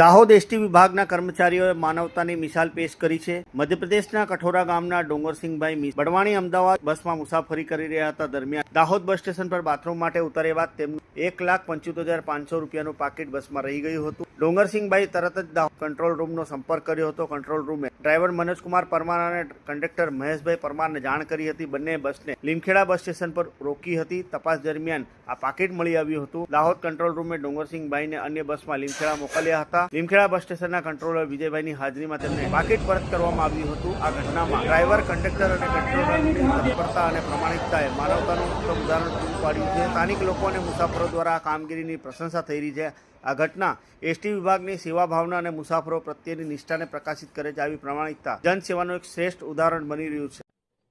Dahod ST વિભાગના કર્મચારીઓએ માનવતાની મિસાલ પેશ કરી છે. મધ્યપ્રદેશના કઠોરા ગામના ડોંગરસિંહભાઈ બડવાણી અમદાવાદ બસમાં મુસાફરી કરી રહ્યા હતા દરમિયાન. દાહોદ બસ સ્ટેશન પર બાથરૂમ માટે ઉતર્યા બાદ તેમનું એક લાખ પંચોતેર હજાર પાંચસો રૂપિયાનું પાકીટ બસમાં રહી ગયું હતું. ડોંગરસિંહભાઈ તરત જ કંટ્રોલ રૂમનો સંપર્ક કર્યો હતો. કંટ્રોલ રૂમે ડ્રાઈવર મનોજકુમાર પરમાર અને કંડક્ટર મહેશભાઈ પરમારને જાણ કરી હતી. બંને બસને લીમખેડા બસ સ્ટેશન પર રોકી હતી. તપાસ દરમિયાન આ પાકીટ મળી આવ્યું હતું. દાહોદ કંટ્રોલ રૂમે ડોંગરસિંહભાઈને અન્ય બસમાં લીમખેડા મોકલ્યા હતા. લીમખેડા બસ સ્ટેશનના કંટ્રોલર વિજયભાઈની હાજરીમાં તેમને પાકીટ પરત કરવામાં આવ્યું હતું. આ ઘટનામાં ડ્રાઈવર કંડક્ટર અને કંટ્રોલરની તત્પરતા અને પ્રમાણિકતાએ માનવતાનું ઉત્તમ ઉદાહરણ પૂરું પાડ્યું છે. સ્થાનિક લોકો અને મુસાફરો દ્વારા આ કામગીરીની પ્રશંસા થઈ રહી છે. આ ઘટના એસટી વિભાગની સેવા ભાવના અને મુસાફરો પ્રત્યેની નિષ્ઠાને પ્રકાશિત કરે છે આવી પ્રમાણિકતા જનસેવાનું એક શ્રેષ્ઠ ઉદાહરણ બની રહ્યું છે.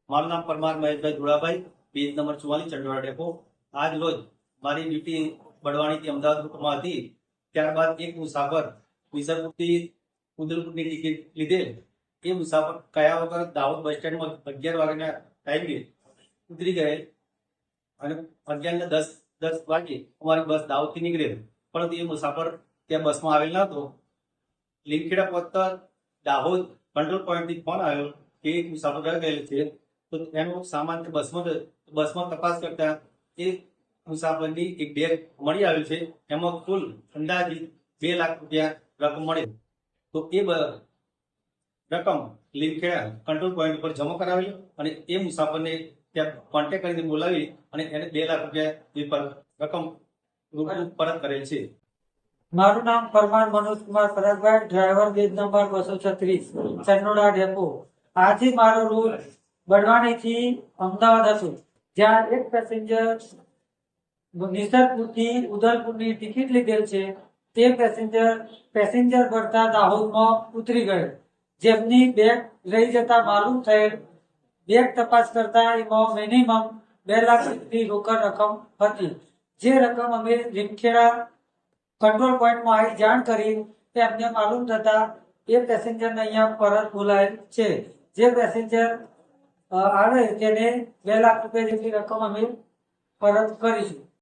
મારું નામ પરમાર મહેશભાઈ ધુળાભાઈ પેજ નંબર ચુમ્માલીસ ચંડોળા ડેપો. આજ રોજ મારી ડ્યુટી બડવાણીથી અમદાવાદ રૂટમાં હતી. ત્યારબાદ એક મુસાફર વિસરપુરથી ઉદલપુરની ટિકિટ લીધેલ એ મુસાફર કયા વગર દાહોદ બસ સ્ટેન્ડમાં અગિયાર વાગ્યાના ટાઈમે ઉતરી ગયેલ અને અગિયાર દસ દસ વાગે અમારી બસ દાહોદથી નીકળેલ પરંતુ એ મુસાફર ત્યાં બસમાં આવેલ નહોતો લીમખેડા પહોંચતા દાહોદ કંટ્રોલ પોઈન્ટથી ફોન આવ્યો કે એક મુસાફર રહી ગયેલ છે. તો એનો સામાન બસમાં બસમાં તપાસ કરતા એ મુસાફરની એક બેગ મળી આવ્યું છે. એમાં કુલ અંદાજિત બે લાખ રૂપિયા રકમ મળે તો એ રકમ લીમખેડા કંટ્રોલ પોઈન્ટ પર જમા કરાવેલી અને એ મુસાફરને કોન્ટેક્ટ કરીને બોલાવી અને એને બે લાખ રૂપિયા રકમ પરત કરેલ છે. મારું નામ Parmar Manojkumar Paragbhai driver gauge number બસો છત્રીસ ચંડોળા ડેપો. આથી મારો રૂટ બડવાણીથી અમદાવાદ હતો, જ્યાં એક પેસેન્જર નિસરપુરથી ઉદલપુરની ટિકિટ લીધેલ છે. તે પેસેન્જર પેસેન્જર ભરતા દાહોદમાં ઉતરી ગયો. જેમની બેગ રહી જતા માલુમ થયેલ બેગ તપાસ કરતા એમાં મિનિમમ બે લાખ જેટલી રોકડ રકમ હતી. જે રકમ અમે લીમખેડા કંટ્રોલ પોઈન્ટમાં આવી જાણ કરી તે અમને માલુમ થતા એ પેસેન્જરને અહીંયા પરત બોલાય છે. જે પેસેન્જર આવે તેને બે લાખ રૂપિયા જેટલી રકમ અમે પરત કરીશું.